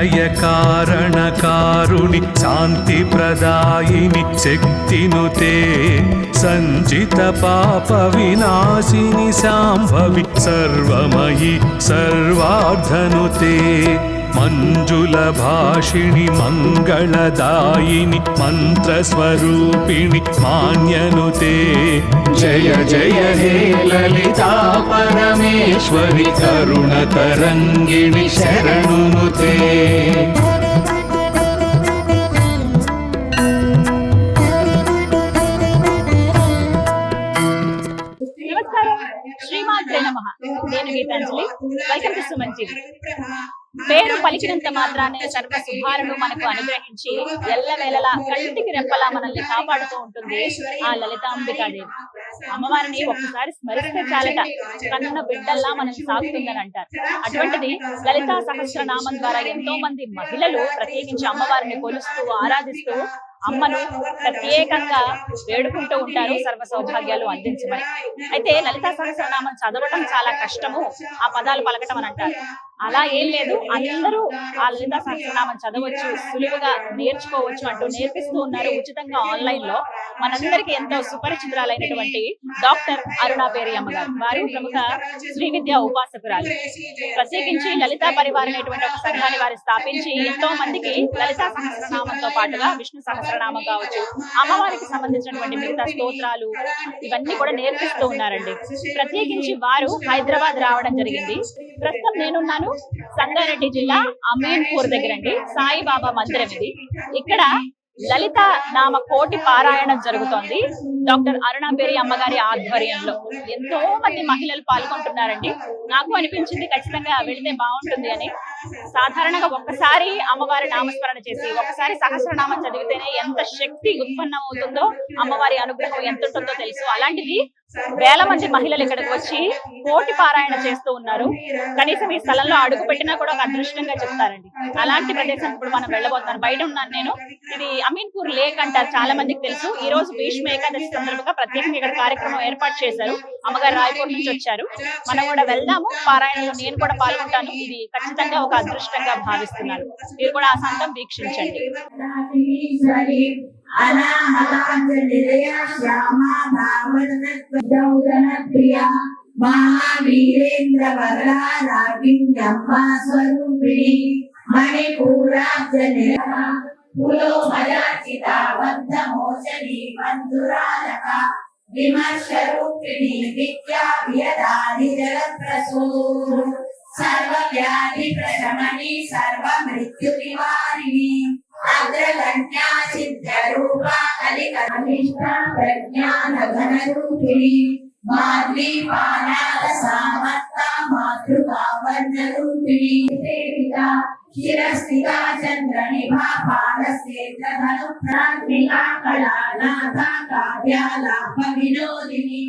నిలయ కారణకారుణి శాంతి ప్రదాయిని శక్తినుతే సంచిత పాప వినాశిని శాంభవి సర్వమయి సర్వార్ధనుతే మంజుల భాషిణి మంగళదాయిని మంత్రస్వరూపిణి మాన్యనుతే. జయ జయ హే లలితా పరమేశ్వరి కరుణ తరంగిణి శరణునుతే. నమస్కారం. శ్రీమాత్రే నమ. నేను Geethanjali welcome to Suman TV పేరు పలికినంత మాత్రానే సర్వ శుభాలను మనకు అనుగ్రహించి ఎల్లవేళలా కంటికి రెప్పలా మనల్ని కాపాడుతూ ఉంటుంది. ఆ లలితాంబికాదేవి అమ్మవారిని ఒక్కసారి స్మరిస్తే చాలట. కన్న బిడ్డల్లా మనం సాగుతుందని అంటారు. అటువంటిది లలితా సహస్రనామం ద్వారా ఎంతో మంది మహిళలు ప్రత్యేకించి అమ్మవారిని కొలుస్తూ ఆరాధిస్తూ అమ్మను ప్రత్యేకంగా వేడుకుంటూ ఉంటారు. సర్వ సౌభాగ్యాలు అందించమని. అయితే లలితా సహస్రనామం చదవటం చాలా కష్టము. ఆ పదాలు పలకటం అని అంటారు. అలా ఏం లేదు. అందరూ ఆ లలితా సహస్రనామం చదవచ్చు సులువుగా నేర్చుకోవచ్చు అంటూ నేర్పిస్తూ ఉన్నారు ఉచితంగా ఆన్లైన్లో. మనందరికీ ఎంతో సుపరిచితురాలైనటువంటి డాక్టర్ అరుణా పేరి అమ్మగారు వారు ప్రముఖ శ్రీ విద్యా ఉపాసకురాలు. ప్రత్యేకించి లలితా పరివారం అనేటువంటి ఒక సంఘాన్ని వారు స్థాపించి ఎంతో మందికి లలితా సహస్రనామంతో పాటుగా విష్ణు సహస్రనామం కావచ్చు అమ్మవారికి సంబంధించినటువంటి మిగతా స్తోత్రాలు ఇవన్నీ కూడా నేర్పిస్తూ ఉన్నారండి. ప్రత్యేకించి వారు హైదరాబాద్ రావడం జరిగింది. ప్రస్తుతం నేనున్నాను సంగారెడ్డి జిల్లా అమీన్పూర్ దగ్గర అండి సాయిబాబా మందిరం ఇది. ఇక్కడ లలిత నామ కోటి పారాయణం జరుగుతోంది. డాక్టర్ అరుణాబేరి అమ్మగారి ఆధ్వర్యంలో. ఎంతో మంది మహిళలు పాల్గొంటున్నారండి. నాకు అనిపించింది ఖచ్చితంగా వెళితే బాగుంటుంది అని. సాధారణంగా ఒక్కసారి అమ్మవారి నామస్మరణ చేసి ఒకసారి సహస్రనామం చదివితేనే ఎంత శక్తి ఉత్పన్నం అవుతుందో అమ్మవారి అనుగ్రహం ఎంత ఉంటుందో తెలుసు. అలాంటిది వేల మంది మహిళలు ఇక్కడికి వచ్చి కోటి పారాయణ చేస్తూ ఉన్నారు. కనీసం ఈ స్థలంలో అడుగు పెట్టినా కూడా ఒక అదృష్టంగా చెప్తారండి. అలాంటి ప్రదేశం ఇప్పుడు మనం వెళ్ళబోతున్నాను బయట ఉన్నాను నేను. ఇది అమీన్పూర్ లేక్ అంటారు చాలా మందికి తెలుసు. ఈ రోజు భీష్మ ఏకాదశి సందర్భంగా ప్రత్యేకంగా ఇక్కడ కార్యక్రమం ఏర్పాటు చేశారు. అమ్మగారు రాయపూర్ నుంచి వచ్చారు. మనం కూడా వెళ్దాము. పారాయణలో నేను కూడా పాల్గొంటాను. ఇది ఖచ్చితంగా ఒక అదృష్టంగా భావిస్తున్నాను మీరు కూడా ఆ సంతం వీక్షించండి. ఈశ్వరి అనాహతాంజలిదయ శ్యామా భావన ప్రియ మహావీరేంద్ర వరదా రాగిణ్యమ్మా స్వరూపిణి మణిపూరాబ్జని పులో మయాచిత బద్ధ మోచని మంధురాలక విమర్శ రూపిణి విద్యా వియదాని జగత్ప్రసూరు సర్వ కళానాథ కావ్యాలాప వినోదిని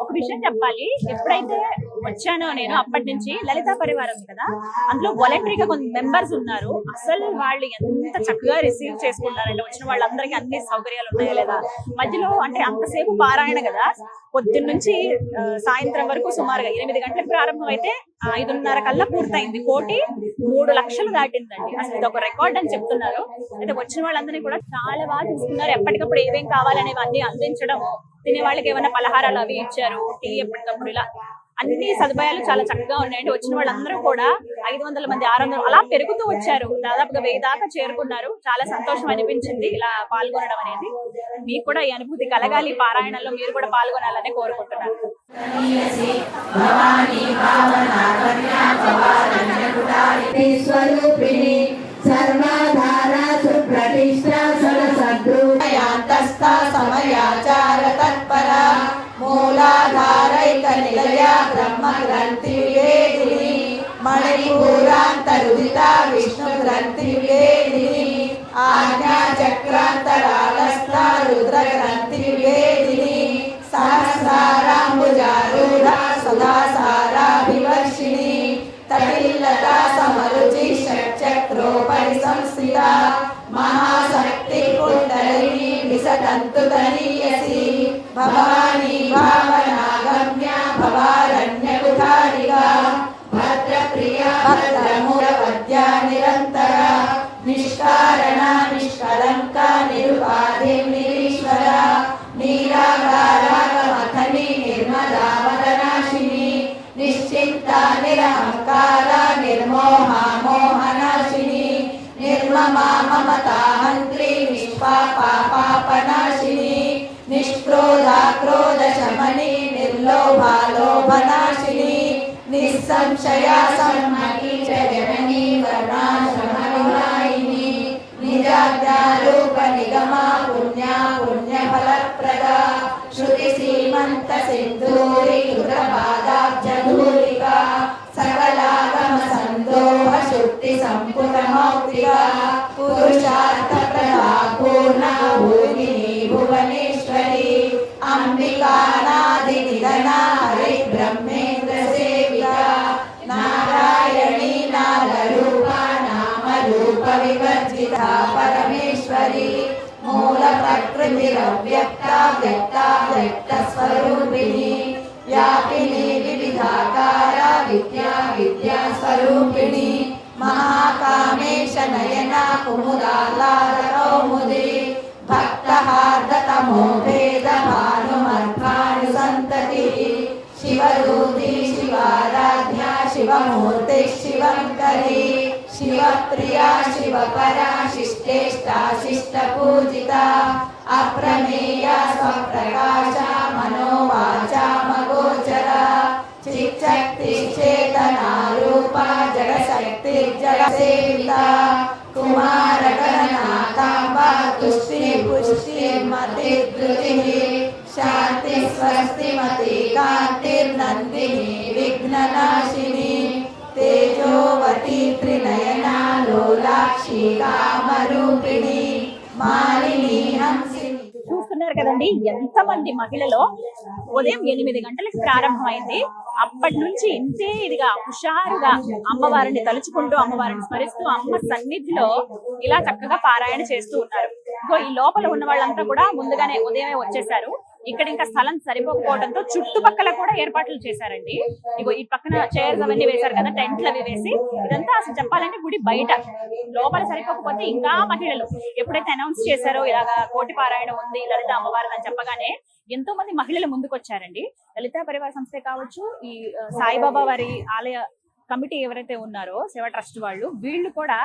ఒక విషయం చెప్పాలి. ఎప్పుడైతే వచ్చానో నేను అప్పటి నుంచి లలితా పరివారం కదా అందులో వాలంటరీగా కొంత మెంబర్స్ ఉన్నారు. అసలు వాళ్ళు ఎంత చక్కగా రిసీవ్ చేసుకుంటారంటే వచ్చిన వాళ్ళందరికీ అన్ని సౌకర్యాలు ఉన్నాయా లేదా? మధ్యలో అంటే అంతసేపు పారాయణ కదా. పొద్దున్న నుంచి సాయంత్రం వరకు సుమారుగా ఎనిమిది గంటలకు ప్రారంభం అయితే ఐదున్నర కల్లా పూర్తయింది. కోటి మూడు లక్షలు దాటిందండి. అసలు ఇది ఒక రికార్డ్ అని చెప్తున్నారు. అయితే వచ్చిన వాళ్ళందరినీ కూడా చాలా బాగా చూస్తున్నారు ఎప్పటికప్పుడు ఏమేం కావాలనేవి అన్ని అందించడం తినే వాళ్ళకి ఏమైనా పలహారాలు అవి ఇచ్చారు టీ ఎప్పటికప్పుడు ఇలా అన్ని సదుపాయాలు చాలా చక్కగా ఉన్నాయండి. వచ్చిన వాళ్ళందరూ కూడా ఐదు వందల మంది ఆరు వందలు అలా పెరుగుతూ వచ్చారు. దాదాపుగా వెయ్యి దాకా చేరుకున్నారు. చాలా సంతోషం అనిపించింది ఇలా పాల్గొనడం అనేది. మీకు కూడా ఈ అనుభూతి కలగాలి. ఈ పారాయణంలో మీరు కూడా పాల్గొనాలని కోరుకుంటున్నాను. స్వరూపిణి సర్వాధార సుప్రతిష్ట నిలయ బ్రహ్మ గ్రంథి వేదిని మణిపూరాంతరుదిత విష్ణు గ్రంథి వేదిని ఆజ్ఞా చక్రాంతరాలస్థ రుద్ర గ్రంథి వేదిని సహస్రారాంబుజారూఢ సుధాసారా వివర్షిణి తటిల్లతా సమరుచి షట్చక్రోపరి సంస్థిత మహాశక్తి కుండలిని భక్తమూల పద్య నిరంతర నిష్కారణ నిష్కలంక నిరుపాధి నిరీశ్వర నీరాగారాగమథని నిర్మలావదనాశిని నిశ్చింత నిరహంకార నిర్మోహా మోహనాశిని నిర్మమా మమతాహంత్రి నిష్పాపా పాపనాశిని నిష్క్రోధ నిస్సంశయా సమ్మతి చ జననీ వర్ణాశ్రమవినాయిని నిజాజ్ఞారూప నిగమా పుణ్యా పుణ్యఫలప్రద. శృతి సీమంత సింధూరి కృతపాదాబ్జధూలిక సకలాగమ సందోహ శుద్ధి సంపుట మౌక్తిక. పురుషార్థ పూర్ణ భువనేశ్వరి. అంబికానాది నిధన హరి బ్రహ్మ ప్రకృతి వ్యక్త వ్యక్త వ్యక్త స్వరూపిణి వ్యాపిని వివిధాకార విద్యా విద్యా స్వరూపిణి మహాకామేశ నయన కుముదాలార కౌముది భక్తహార్దతమో భేద భానుమర్భాను సంతతి శివదూతి శివారాధ్య శివమూర్తి శివంకరి శివప్రియా శివపరా శిష్టేష్టా శిష్ట పూజిత అప్రమేయ స్వప్రకాశ మనోవాచ మగోచర తేజోవతి త్రినయనాక్షి కామరూపిణి మాలిని చూస్తున్నారు కదండి ఎంత మంది మహిళలో ఉదయం ఎనిమిది గంటలకు ప్రారంభమైంది. అప్పటి నుంచి ఇంతే ఇదిగా హుషారుగా అమ్మవారిని తలుచుకుంటూ అమ్మవారిని స్మరిస్తూ అమ్మ సన్నిధిలో ఇలా చక్కగా పారాయణ చేస్తూ ఉన్నారు. ఇంకో ఈ లోపల ఉన్న వాళ్ళంతా కూడా ముందుగానే ఉదయమే వచ్చేసారు ఇక్కడ ఇంకా స్థలం సరిపోకపోవడంతో చుట్టుపక్కల కూడా ఏర్పాట్లు చేశారండి. ఇగో ఈ పక్కన చైర్స్ అవన్నీ వేశారు కదా టెంట్లు అవి వేసి ఇదంతా అసలు చెప్పాలంటే గుడి బయట. లోపల సరిపోకపోతే ఇంకా మహిళలు. ఎప్పుడైతే అనౌన్స్ చేశారో ఇలాగా కోటి పారాయణ ఉంది లలిత అమ్మవారు అని చెప్పగానే ఎంతో మంది మహిళలు ముందుకొచ్చారండి. లలిత పరివార సంస్థ కావచ్చు ఈ సాయిబాబా వారి ఆలయ కమిటీ ఎవరైతే ఉన్నారో సేవా ట్రస్ట్ వాళ్ళు వీళ్ళు కూడా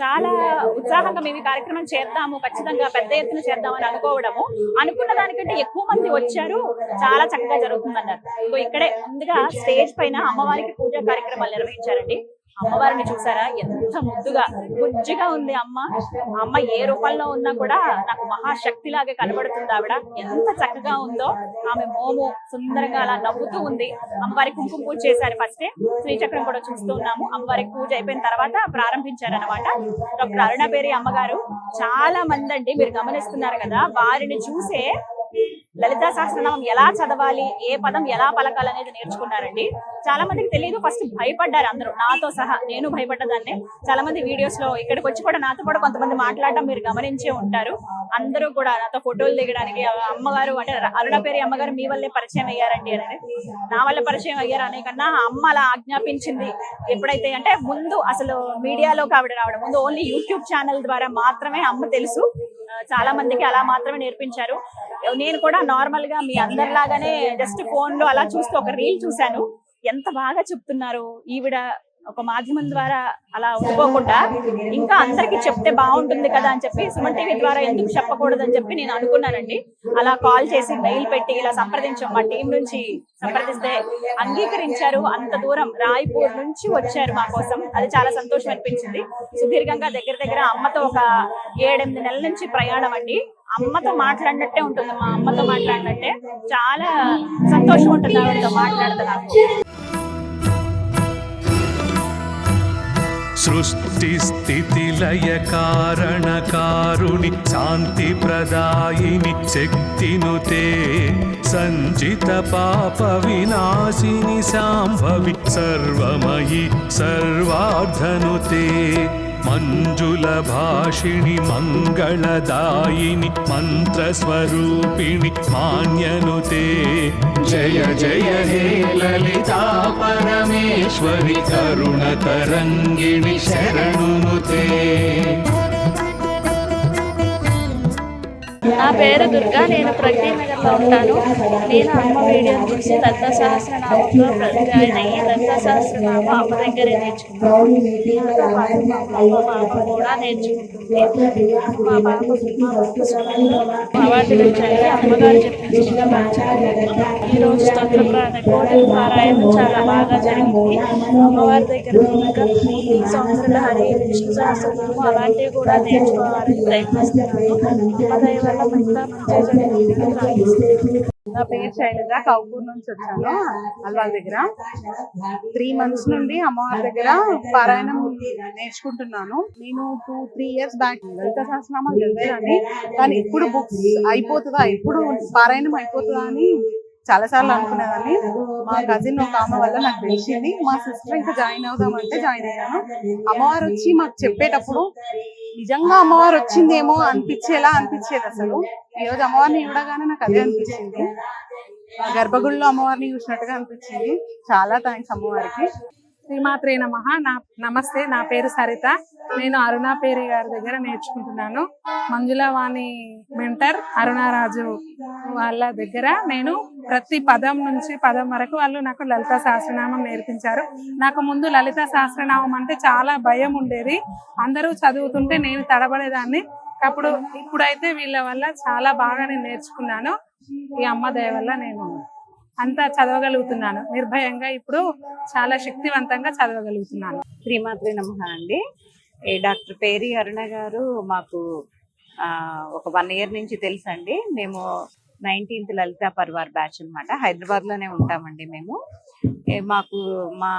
చాలా ఉత్సాహంగా మేము ఈ కార్యక్రమం చేద్దాము ఖచ్చితంగా పెద్ద ఎత్తున చేద్దామని అనుకోవడము. అనుకున్న దానికంటే ఎక్కువ మంది వచ్చారు. చాలా చక్కగా జరుగుతుందన్నారు. ఇక్కడే ముందుగా స్టేజ్ పైన అమ్మవారికి పూజా కార్యక్రమాలు నిర్వహించారండి. అమ్మవారిని చూసారా? ఎంత ముద్దుగా. బుజ్జిగా ఉంది అమ్మ. అమ్మ ఏ రూపంలో ఉన్నా కూడా నాకు మహాశక్తి లాగా కనబడుతుంది ఆవిడ. ఎంత చక్కగా ఉందో. ఆమె మోము సుందరంగా అలా నవ్వుతూ ఉంది. అమ్మవారికి కుంకుమ పూజ చేశారు ఫస్టే. శ్రీచక్రం కూడా చూస్తూ ఉన్నాము. అమ్మవారికి పూజ అయిపోయిన తర్వాత ప్రారంభించారనమాట డాక్టర్ అరుణాపేరి అమ్మగారు చాలా మంది అండి మీరు గమనిస్తున్నారు కదా వారిని చూసే లలితా సహస్రనామం ఎలా చదవాలి ఏ పదం ఎలా పలకాలి అనేది నేర్చుకున్నారండి. చాలా మందికి తెలియదు ఫస్ట్ భయపడ్డారు అందరూ. నాతో సహా నేను భయపడ్డదాన్నే. చాలా మంది వీడియోస్లో ఇక్కడికి వచ్చి కూడా నాతో కూడా కొంతమంది మాట్లాడటం మీరు గమనించే ఉంటారు. అందరూ కూడా నాతో ఫోటోలు దిగడానికి అమ్మగారు అంటే అరుణపేరి అమ్మగారు మీ వల్లే పరిచయం అయ్యారండి అని. నా వల్ల పరిచయం అయ్యారు అనే కన్నా అమ్మ అలా ఆజ్ఞాపించింది ఎప్పుడైతే అంటే ముందు అసలు మీడియాలోకి ఆవిడ రావడం ముందు ఓన్లీ యూట్యూబ్ ఛానల్ ద్వారా మాత్రమే అమ్మ తెలుసు. చాలా మందికి అలా మాత్రమే నేర్పించారు. నేను కూడా నార్మల్గా మీ అందరిలాగానే జస్ట్ ఫోన్లో అలా చూస్తూ ఒక రీల్ చూశాను. ఎంత బాగా చెప్తున్నారు ఈవిడ ఒక మాధ్యమం ద్వారా అలా ఉండిపోకుండా ఇంకా అందరికి చెప్తే బాగుంటుంది కదా అని చెప్పి సుమన్ టీవీ ద్వారా ఎందుకు చెప్పకూడదు అని చెప్పి నేను అనుకున్నానండి. అలా కాల్ చేసి మెయిల్ పెట్టి ఇలా సంప్రదించాం మా టీం నుంచి సంప్రదిస్తే అంగీకరించారు. అంత దూరం రాయ్పూర్ నుంచి వచ్చారు మా కోసం. అది చాలా సంతోషం అనిపించింది. సుదీర్ఘంగా దగ్గర దగ్గర అమ్మతో ఒక ఏడెనిమిది నెలల నుంచి ప్రయాణం అండి. అమ్మతో మాట్లాడినట్టే ఉంటుంది. మా అమ్మతో మాట్లాడినట్టే చాలా సంతోషం ఉంటుంది ఆవిడతో మాట్లాడితే నాకు सृष्टिस्थितिलयकारणकारुणि शान्तिप्रदायिनि शक्तिनुते सञ्चितपापविनाशिनि साम्भवित् सर्वमयि सर्वार्धनुते మంజుల భాషిణి మంగళదాయిని మంత్రస్వరూపిణి మాన్యనుతే. జయ జయ హే లలితా పరమేశ్వరి కరుణ తరంగిణి శరణునుతే. నా పేరు దుర్గా నేను ప్రగతి ఉంటాను. నేను అమ్మ వీడియో చూసి లలిత సహస్రనామంలో జాయిన్ అయ్యి లలిత సహస్రనామ అమ్మ దగ్గరే నేర్చుకున్నాను. నాతో పాటు మా పాప పాప కూడా నేర్చుకుంటుంది మా పాప అవార్డులు వచ్చాయి అమ్మగారు చెప్పించిన ఈరోజు స్తోత్ర కోటి పారాయణం చాలా బాగా జరిగింది. అమ్మవారి దగ్గర ఇంకా సంవత్సరాల హరి విష్ణు సహస్రనామం అలాంటివి కూడా నేర్చుకోవాలని ప్రయత్నిస్తున్నాను. అమ్మ వల్ల నా పేరు శైలజ కౌకూర్ నుంచి వచ్చాను. అల్వాల్ దగ్గర. త్రీ మంత్స్ నుండి అమ్మవారి దగ్గర పారాయణం నేర్చుకుంటున్నాను. నేను two three years back Lalitha సహస్రనామాలు చదివాను కానీ ఇప్పుడు బుక్స్ అయిపోతుందా ఇప్పుడు పారాయణం అయిపోతుందా అని చాలా సార్లు అనుకునేదాన్ని. మా కజిన్ ఒక ఆమె వల్ల నాకు తెలిసింది. మా సిస్టర్ ఇంకా జాయిన్ అవుదామంటే జాయిన్ అయ్యాను. అమ్మవారు వచ్చి మాకు చెప్పేటప్పుడు నిజంగా అమ్మవారు వచ్చిందేమో అనిపించేలా అనిపించేది అసలు. ఈ రోజు అమ్మవారిని చూడగానే నాకు అదే అనిపించింది. ఆ గర్భగుడిలో అమ్మవారిని చూసినట్టుగా అనిపించింది. చాలా థ్యాంక్స్ అమ్మవారికి శ్రీమాత్రే నమ. నా నమస్తే నా పేరు సరిత. నేను అరుణ పేరి గారి దగ్గర నేర్చుకుంటున్నాను. మంజులవాణి మెంటర్ అరుణారాజు వాళ్ళ దగ్గర నేను ప్రతి పదం నుంచి పదం వరకు వాళ్ళు నాకు లలిత సహస్రనామం నేర్పించారు. నాకు ముందు లలిత సహస్రనామం అంటే చాలా భయం ఉండేది. అందరూ చదువుతుంటే నేను తడబడేదాన్ని. అప్పుడు ఇప్పుడైతే వీళ్ళ వల్ల చాలా బాగా నేను నేర్చుకున్నాను. ఈ అమ్మ దయ వల్ల నేను అంతా చదవగలుగుతున్నాను. నిర్భయంగా ఇప్పుడు చాలా శక్తివంతంగా చదవగలుగుతున్నాను. శ్రీమాత్రి నమః అండి. డాక్టర్ పేరి అరుణ గారు మాకు ఆ, ఒక వన్ ఇయర్ నుంచి తెలుసండి. మేము నైన్టీన్త్ లలిత పరివార్ బ్యాచ్ అన్నమాట. హైదరాబాద్లోనే ఉంటామండి మేము. మాకు మా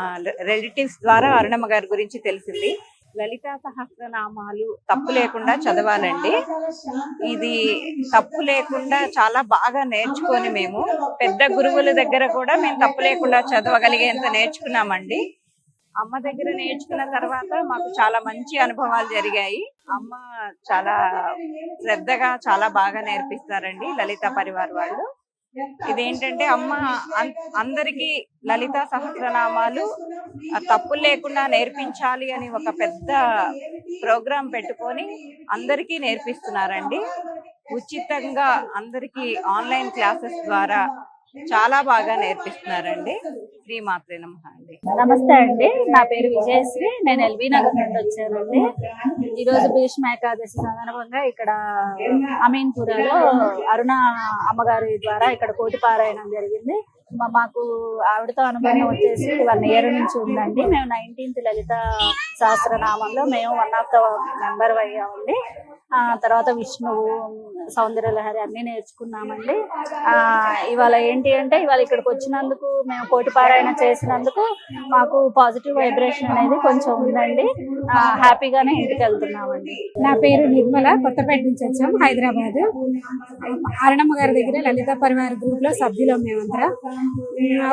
రిలేటివ్స్ ద్వారా అరుణమ్మ గారి గురించి తెలిసింది. లలితా సహస్రనామాలు తప్పు లేకుండా చదవాలండి. ఇది తప్పు లేకుండా చాలా బాగా నేర్చుకొని మేము పెద్ద గురువుల దగ్గర కూడా మేము తప్పు లేకుండా చదవగలిగేంత నేర్చుకున్నామండి. అమ్మ దగ్గర నేర్చుకున్న తర్వాత మాకు చాలా మంచి అనుభవాలు జరిగాయి. అమ్మ చాలా శ్రద్ధగా చాలా బాగా నేర్పిస్తారండి లలిత పరివార్ వాళ్ళు. ఇదేంటంటే అమ్మ అందరికీ లలిత సహస్రనామాలు తప్పులు లేకుండా నేర్పించాలి అని ఒక పెద్ద ప్రోగ్రాం పెట్టుకొని అందరికీ నేర్పిస్తున్నారండి. ఉచితంగా అందరికీ ఆన్లైన్ క్లాసెస్ ద్వారా చాలా బాగా నేర్పిస్తున్నారండి. శ్రీ మాత్రే నమ అండి. నమస్తే అండి. నా పేరు విజయశ్రీ. నేను ఎల్బీ నగర్ నుండి వచ్చానండి. ఈ రోజు భీష్మ ఏకాదశి సందర్భంగా ఇక్కడ అమీన్పురాలో అరుణ అమ్మగారి ద్వారా ఇక్కడ కోటి పారాయణం జరిగింది. మాకు ఆవిడతో అనుబంధం వచ్చేసి వన్ ఇయర్ నుంచి ఉందండి. మేము నైన్టీన్త్ లలిత సహస్రనామంలో మేము వన్ ఆఫ్ ద మెంబర్ అయ్యామండి. ఆ తర్వాత విష్ణువు సౌందర్యలహరి అన్ని నేర్చుకున్నామండి. ఆ ఇవాళ ఏంటి అంటే ఇవాళ ఇక్కడికి వచ్చినందుకు మేము కోటిపారాయణ చేసినందుకు మాకు పాజిటివ్ వైబ్రేషన్ అనేది కొంచెం ఉందండి. ఆ, హ్యాపీగానే ఇంటికి వెళ్తున్నామండి. నా పేరు నిర్మల కొత్తపేట నుంచి వచ్చాం హైదరాబాద్. అరుణమ్మ గారి దగ్గర లలిత పరివార గ్రూప్లో సభ్యులం మేమంతా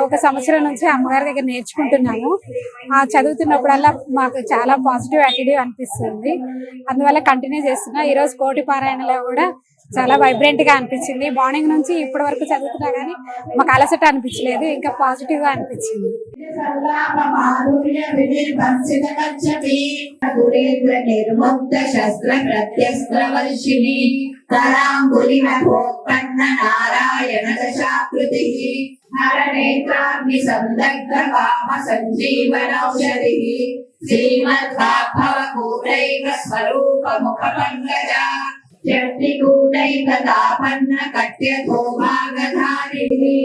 ఒక సంవత్సరం నుంచి అమ్మగారి దగ్గర నేర్చుకుంటున్నాము ఆ చదువుతున్నప్పుడల్లా మాకు చాలా పాజిటివ్ యాటిట్యూడ్ అనిపిస్తుంది. అందువల్ల కంటిన్యూ చేస్తున్నా. ఈ రోజు కోటి పారాయణలో కూడా చాలా వైబ్రెంట్గా అనిపించింది. మార్నింగ్ నుంచి ఇప్పటి వరకు చదువుతున్నా కానీ మాకు అలసట అనిపించలేదు. ఇంకా పాజిటివ్గా అనిపించింది. నిర్ముక్త శస్త్ర तराङ्गुलिमभोत्पन्न नारायणदशाकृतिः हरनेत्राग्निसन्दग्धकामसञ्जीवनौषधिः श्रीमद्भागवकूटैकस्वरूपमुखपङ्कजा సందగ్ధ కామ సంజీవనౌషధి శ్రీమద్భాభవ కూటైక స్వరూప ముఖ పంకజ శక్తికూటైక తాపన్న కట్యతో భాగధారిణి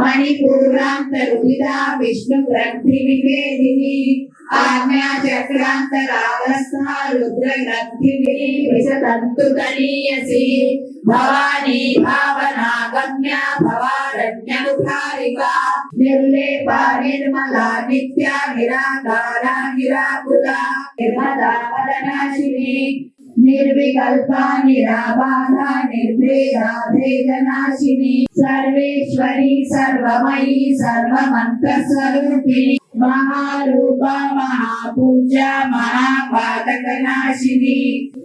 మణిపూరాంత రుదిరా విష్ణు గ్రంథి నివేదిని ఆజ్ఞా చక్రాంతరావస్థా రుద్ర గ్రంథి విశతంతు గణీయసి భవానీ భావనా గమ్య భవారణ్యనుకారిక నిర్లేప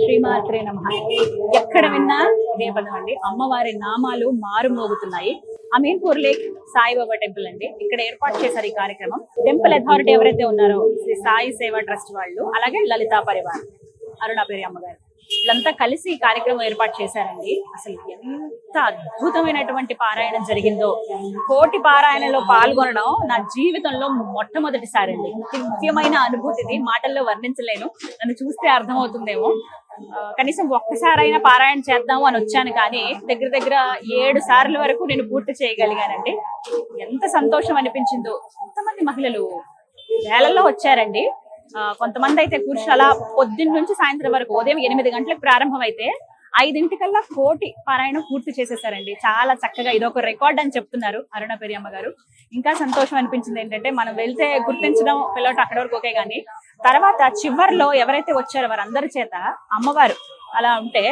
శ్రీమాత్రే నమ. ఎక్కడ విన్నా ఇదే పదం అండి అమ్మవారి నామాలు మారుమోగుతున్నాయి. అమీన్పూర్ లేక్ సాయిబాబా టెంపుల్ అండి. ఇక్కడ ఏర్పాటు చేశారు ఈ కార్యక్రమం. టెంపుల్ అథారిటీ ఎవరైతే ఉన్నారో శ్రీ సాయి సేవా ట్రస్ట్ వాళ్ళు అలాగే లలితా పరివార్ అరుణాపేరి అమ్మగారు వీళ్ళంతా కలిసి ఈ కార్యక్రమం ఏర్పాటు చేశారండి. అసలు ఎంత అద్భుతమైనటువంటి పారాయణం జరిగిందో. కోటి పారాయణలో పాల్గొనడం నా జీవితంలో మొట్టమొదటిసారి అండి ముఖ్యమైన అనుభూతిది మాటల్లో వర్ణించలేను. నన్ను చూస్తే అర్థమవుతుందేమో. కనీసం ఒక్కసారైనా పారాయణ చేద్దాము అని వచ్చాను కానీ దగ్గర దగ్గర ఏడు సార్లు వరకు నేను పూర్తి చేయగలిగానండి. ఎంత సంతోషం అనిపించిందో. ఎంతమంది మహిళలు వేలల్లో వచ్చారండి. కొంతమంది అయితే కూర్చు అలా పొద్దున్న నుంచి సాయంత్రం వరకు ఉదయం ఎనిమిది గంటలకు ప్రారంభం అయితే ఐదింటికల్లా కోటి పారాయణం పూర్తి చేసేసారండి. చాలా చక్కగా ఇదొక రికార్డ్ అని చెప్తున్నారు అరుణ పెరియమ్మ గారు. ఇంకా సంతోషం అనిపించింది ఏంటంటే మనం వెళ్తే గుర్తించడం పిల్లట అక్కడి వరకు ఓకే గానీ తర్వాత చివర్లో ఎవరైతే వచ్చారో వారందరి చేత అమ్మవారు అలా ఉంటే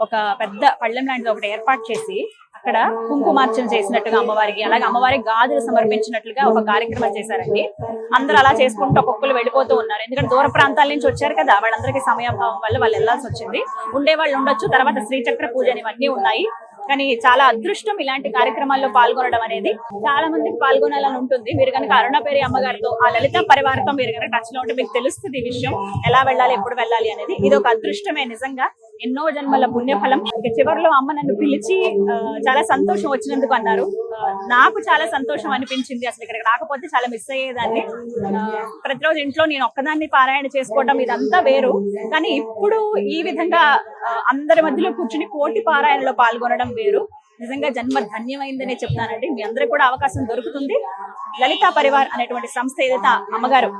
ఒక పెద్ద పళ్ళెం లాంటిది ఒకటి ఏర్పాటు చేసి అక్కడ కుంకుమార్చన చేసినట్టుగా అమ్మవారికి అలాగే అమ్మవారికి గాజులు సమర్పించినట్లుగా ఒక కార్యక్రమం చేశారండి. అందరూ అలా చేసుకుంటూ ఒక్కొక్కరు వెళ్ళిపోతూ ఉన్నారు. ఎందుకంటే దూర ప్రాంతాల నుంచి వచ్చారు కదా వాళ్ళందరికీ సమయాభావం వల్ల వాళ్ళు వెళ్ళాల్సి వచ్చింది. ఉండే వాళ్ళు ఉండొచ్చు తర్వాత శ్రీచక్ర పూజ ఇవన్నీ ఉన్నాయి. కానీ చాలా అదృష్టం ఇలాంటి కార్యక్రమాల్లో పాల్గొనడం అనేది చాలా మందికి పాల్గొనాలని ఉంటుంది. మీరు కనుక అరుణపేరి అమ్మగారితో ఆ లలిత పరివారంతో మీరు కనుక టచ్లో ఉంటే మీకు తెలుస్తుంది ఈ విషయం. ఎలా వెళ్ళాలి ఎప్పుడు వెళ్ళాలి అనేది. ఇది ఒక అదృష్టమే నిజంగా. ఎన్నో జన్మల పుణ్యఫలం. ఇక చివరిలో అమ్మ నన్ను పిలిచి చాలా సంతోషం వచ్చినందుకు అన్నారు. నాకు చాలా సంతోషం అనిపించింది. అసలు ఇక్కడికి రాకపోతే చాలా మిస్ అయ్యేదాన్ని. ప్రతిరోజు ఇంట్లో నేను ఒక్కదాన్ని పారాయణ చేసుకోవడం ఇదంతా వేరు. కానీ ఇప్పుడు ఈ విధంగా అందరి మధ్యలో కూర్చుని కోటి పారాయణలో పాల్గొనడం మీరు. నిజంగా జన్మ ధన్యమైందనే చెప్తానండి. మీ అందరికి కూడా అవకాశం దొరుకుతుంది. లలితా పరివార్ అనేటువంటి సంస్థ ఏదైతే అమ్మగారు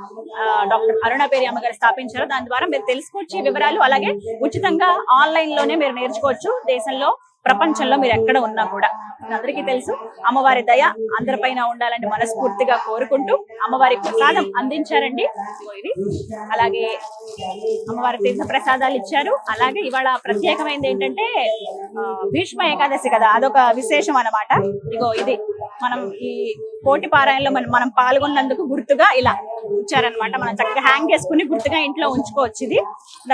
డాక్టర్ అరుణ పేరి అమ్మగారు స్థాపించారో దాని ద్వారా మీరు తెలుసుకోవచ్చు వివరాలు. అలాగే ఉచితంగా ఆన్లైన్లోనే మీరు నేర్చుకోవచ్చు దేశంలో. ప్రపంచంలో మీరు ఎక్కడ ఉన్నా కూడా. మీ అందరికీ తెలుసు అమ్మవారి దయ అందరిపైన ఉండాలని మనస్ఫూర్తిగా కోరుకుంటూ అమ్మవారి ప్రసాదం అందించారండి. ఇది అలాగే అమ్మవారి తీర్థ ప్రసాదాలు ఇచ్చారు. అలాగే ఇవాళ ప్రత్యేకమైనది ఏంటంటే భీష్మ ఏకాదశి కదా అదొక విశేషం అన్నమాట. ఇగో ఇది. మనం ఈ పోటీ పారాయణలో మనం మనం పాల్గొన్నందుకు గుర్తుగా ఇలా ఇచ్చారనమాట మనం చక్కగా హ్యాంగ్ చేసుకుని గుర్తుగా ఇంట్లో ఉంచుకోవచ్చు ఇది.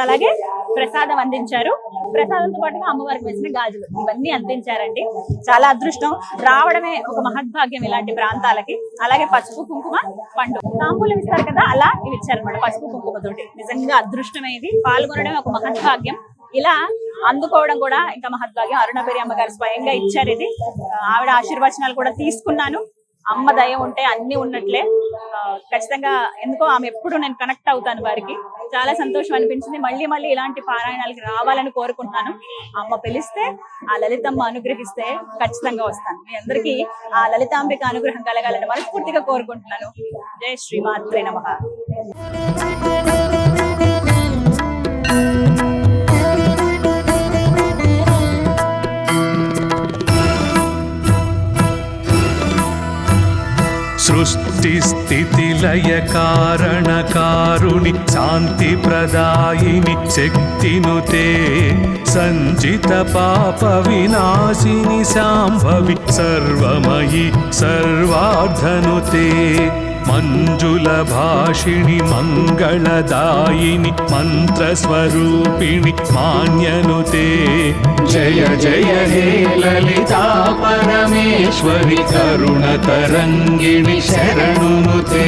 అలాగే ప్రసాదం అందించారు. ప్రసాదంతో పాటుగా అమ్మవారికి వేసిన గాజులు. ఇవన్నీ అందించారండి. చాలా అదృష్టం. రావడమే ఒక మహద్భాగ్యం ఇలాంటి ప్రాంతాలకి. అలాగే పసుపు కుంకుమ పండు. తాంబూలం ఇస్తారు కదా అలా ఇవి ఇచ్చారనమాట పసుపు కుంకుమతోటి నిజంగా నిజంగా అదృష్టమైంది పాల్గొనడమే ఒక మహద్భాగ్యం. ఇలా అందుకోవడం కూడా ఇంకా మహద్భాగ్యం అరుణపేరి అమ్మగారు స్వయంగా ఇచ్చారు ఇది. ఆవిడ ఆశీర్వచనాలు కూడా తీసుకున్నాను. అమ్మ దయ ఉంటే అన్ని ఉన్నట్లే. ఆ, ఖచ్చితంగా ఎందుకో ఆమె ఎప్పుడు నేను కనెక్ట్ అవుతాను వారికి. చాలా సంతోషం అనిపించింది. మళ్ళీ మళ్ళీ ఇలాంటి పారాయణాలకి రావాలని కోరుకుంటున్నాను. అమ్మ పిలిస్తే ఆ లలితమ్మ అనుగ్రహిస్తే ఖచ్చితంగా వస్తాను. మీ అందరికీ ఆ లలితాంబిక అనుగ్రహం కలగాలని మనస్ఫూర్తిగా కోరుకుంటున్నాను. జై శ్రీమాత్రే నమః. సృష్టి స్థితి లయ కారణ కారుణి శాంతి ప్రదాయిని శక్తినుతే సంజిత పాప వినాశిని శాంభవి సర్వమయి సర్వార్ధనుతే మంజుల భాషిణి మంగళదాయిని మంత్రస్వరూపిణి మాన్యనుతే. జయ జయ హే లలితా పరమేశ్వరి కరుణ తరంగిణి శరణునుతే.